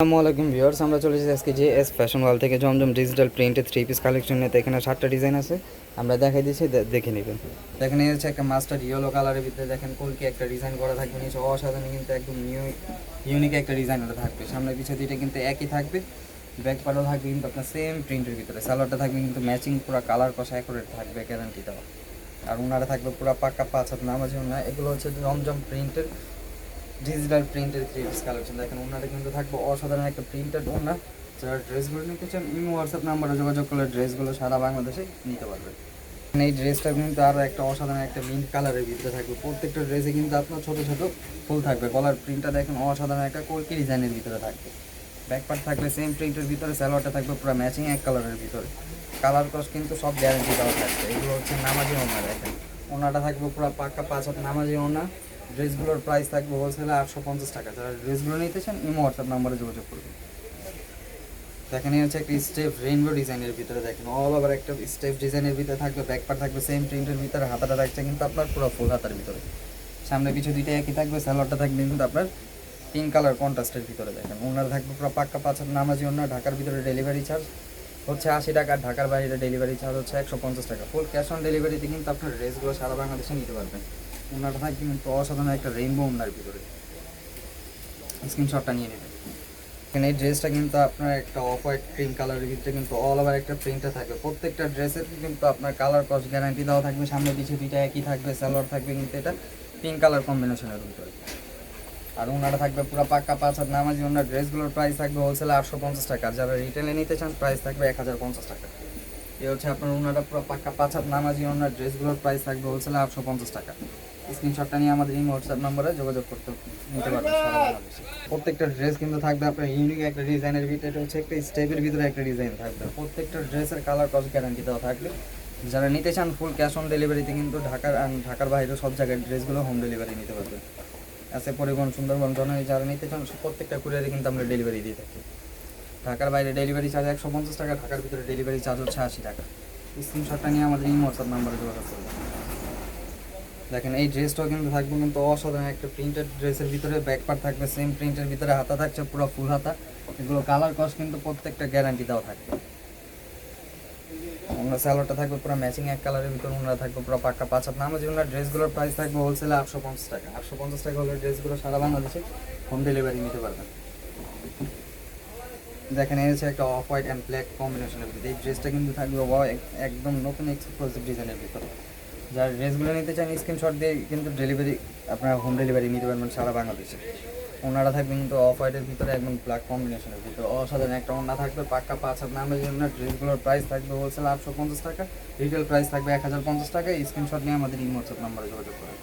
আসসালামু ভিউয়ার্স, আমরা চলে এসেছি আজকে যে এস ফ্যাশন ওয়াল থেকে জমজম ডিজিটাল প্রিন্টের থ্রি পিস কালেকশন নিয়ে। তো এখানে সাতটা ডিজাইন আছে, আমরা দেখাই দিচ্ছি দেখে নেবেন। দেখেন হচ্ছে একটা মাস্টার ইয়েলো কালারের ভিতরে দেখেন কলকি একটা ডিজাইন করা থাকবে নিচে অসাধারণ কিন্তু একদম নিউ ইউনিক একটা ডিজাইন ওটা থাকবে। সামনে পিছিয়ে দুইটা কিন্তু একই থাকবে ব্যাক পার্টও থাকবে কিন্তু আপনার সেম প্রিন্টের ভিতরে। সালোয়ারটা থাকবে কিন্তু ম্যাচিং পুরো কালার কষা অ্যাকুরেট থাকবে গ্যারান্টি দেওয়া। আর ওনারা থাকবে পুরো পাক্কা পাঁচ হাত নামাজ ওনা এগুলো হচ্ছে জমজম প্রিন্টের ডিজিটাল প্রিন্টের থ্রি পিস কালেকশন দেখেন ওনারা কিন্তু থাকবে অসাধারণ একটা প্রিন্টেড ওনা যারা ড্রেসগুলো নিতে চান, ইমো হোয়াটসঅ্যাপ নাম্বারে যোগাযোগ করলে ড্রেসগুলো সারা বাংলাদেশে নিতে পারবে এই ড্রেসটা কিন্তু আরও একটা অসাধারণ একটা মিন্ট কালারের ভিতরে থাকবে। প্রত্যেকটা ড্রেসে কিন্তু আপনার ছোটো ছোটো ফুল থাকবে। কলার প্রিন্টটা দেখেন অসাধারণ একটা কলকি ডিজাইনের ভিতরে থাকবে। ব্যাক পার্ট থাকবে সেম প্রিন্টের ভিতরে স্যালোয়ারটা থাকবে পুরো ম্যাচিং এক কালারের ভিতরে। কালার কস কিন্তু সব গ্যারেন্টি দেওয়া থাকবে। এগুলো হচ্ছে নামাজি ওনা দেখেন। ওনাটা থাকবে পুরো পাক্কা পাঁচ হাত নামাজি ওনা ড্রেসগুলোর প্রাইস থাকবে হোলসেলে আটশো পঞ্চাশ টাকা। যারা ড্রেসগুলো নিতে চান, ইমো হোয়াটসঅ্যাপ নাম্বারে যোগাযোগ করবেন। দেখেন, এই হচ্ছে একটা স্টেপ রেইনবো ডিজাইনের ভিতরে দেখেন অল ওভার একটা স্টেপ ডিজাইনের ভিতরে থাকবে ব্যাক পার্ট থাকবে সেম প্রিন্টের ভিতরে, হাতাটা থাকছে কিন্তু আপনার পুরো ফুল হাতার ভিতরে। সামনে পিছু দুইটা একই থাকবে স্যালোয়ারটা থাকবে কিন্তু আপনার পিঙ্ক কালার কন্ট্রাস্টের ভিতরে দেখেন। ওনার থাকবে পুরো পাক্কা পাঁচ হাত নামাজি ওনার ঢাকার ভিতরে ডেলিভারি চার্জ হচ্ছে আশি টাকা ঢাকার বাইরে ডেলিভারি চার্জ হচ্ছে একশো পঞ্চাশ টাকা। ফুল ক্যাশ অন ডেলিভারিতে কিন্তু আপনার ড্রেসগুলো সারা বাংলাদেশে নিতে পারবেন। ওনারটা থাকবে কিন্তু অসাধারণ একটা রেইনবো ওনার ভিতরে। স্ক্রিনশটটা নিয়ে নেবেন। এখানে এই ড্রেসটা কিন্তু আপনার একটা অফ হোয়াইট ক্রিম কালারের ভিতরে কিন্তু অল ওভার একটা প্রিন্টে থাকবে প্রত্যেকটা ড্রেসের কিন্তু আপনার কালার কস্ট গ্যারান্টি দেওয়া থাকবে। সামনে পিছিয়ে দুইটা একই থাকবে সালোয়ার থাকবে, কিন্তু এটা পিঙ্ক কালার কম্বিনেশনের ভিতরে। আর ওনারা থাকবে পুরো পাক্কা পাঁচ হাত নামাজি। ওনার ড্রেসগুলোর প্রাইস থাকবে হোলসেলে আটশো পঞ্চাশ টাকা। যারা রিটেলে নিতে চান প্রাইস থাকবে এক হাজার পঞ্চাশ টাকা। এ হচ্ছে আপনার ওনারা পুরো পাক্কা পাঁচ হাত নামাজি। ওনার ড্রেসগুলোর প্রাইস থাকবে হোলসেলে আটশো পঞ্চাশ টাকা। স্ক্রিনশটটা নিয়ে আমাদের এই হোয়াটসঅ্যাপ নম্বরে যোগাযোগ করতে নিতে পারবেন প্রত্যেকটা ড্রেস কিন্তু থাকবে আপনার ইউনিক একটা ডিজাইনের ভিতরে, এটা হচ্ছে একটা স্টেপের ভিতরে একটা ডিজাইন থাকবে। প্রত্যেকটা ড্রেসের কালার কস্ট গ্যারান্টি দেওয়া থাকবে। যারা নিতে চান ফুল ক্যাশ অন ডেলিভারিতে কিন্তু ঢাকার ঢাকার বাইরে সব জায়গায় ড্রেসগুলো হোম ডেলিভারি নিতে পারবেন আছে পরিবহন সুন্দরবন জননী, যারা নিতে চান প্রত্যেকটা কুরিয়ারে কিন্তু আমরা ডেলিভারি দিয়ে থাকি। ঢাকার বাইরে ডেলিভারি চার্জ একশো পঞ্চাশ টাকা, ঢাকার ভিতরে ডেলিভারি চার্জ হচ্ছে আশি টাকা। স্ক্রিনশটটা নিয়ে আমাদের এই হোয়াটসঅ্যাপ নাম্বারে যোগাযোগ করবেন দেখেন, এই ড্রেসটাও কিন্তু থাকবে কিন্তু অসাধারণ একটা প্রিন্টেড ড্রেসের ভিতরে ব্যাক পার্ট থাকবে সেম প্রিন্টের ভিতরে, হাতা থাকছে, পুরো ফুল হাতা। এগুলো কালার কস্ট কিন্তু প্রত্যেকটা গ্যারান্টি দেওয়া থাকবে। ওনার স্যালোয়ারটা থাকবে পুরো ম্যাচিং এক কালারের ভিতরে ওনারা থাকবে পুরো পাক্কা পাঁচ হাত। নামাজ ওনার ড্রেসগুলোর প্রাইস থাকবে হোলসেলে আটশো পঞ্চাশ টাকা। আটশো পঞ্চাশ টাকা হলে ড্রেসগুলো সারা বাংলাদেশে হোম ডেলিভারি নিতে পারবেন। দেখেন হচ্ছে একটা অফ হোয়াইট অ্যান্ড ব্ল্যাক কম্বিনেশনের ভিতরে। এই ড্রেসটা কিন্তু থাকবে একদম নতুন এক্সক্লুসিভ ডিজাইনের ভিতরে। যারা ড্রেসগুলো নিতে চান স্ক্রিনশট দিয়ে কিন্তু ডেলিভারি আপনারা হোম ডেলিভারি নিতে পারবেন সারা বাংলাদেশে। ওনারা থাকবে কিন্তু অফ হোয়াইটের ভিতরে একদম ব্ল্যাক কম্বিনেশনের ভিতরে। অসাধারণ, একটা ওনা থাকবে, পাক্কা পাঁচ হাত নামে জন্য ড্রেসগুলোর প্রাইস থাকবে হোলসেল আটশো পঞ্চাশ টাকা রিটেল প্রাইস থাকবে এক হাজার পঞ্চাশ টাকা। স্ক্রিনশট নিয়ে আমাদের ইমোটসঅ্যাপ নাম্বারে যোগাযোগ করেন।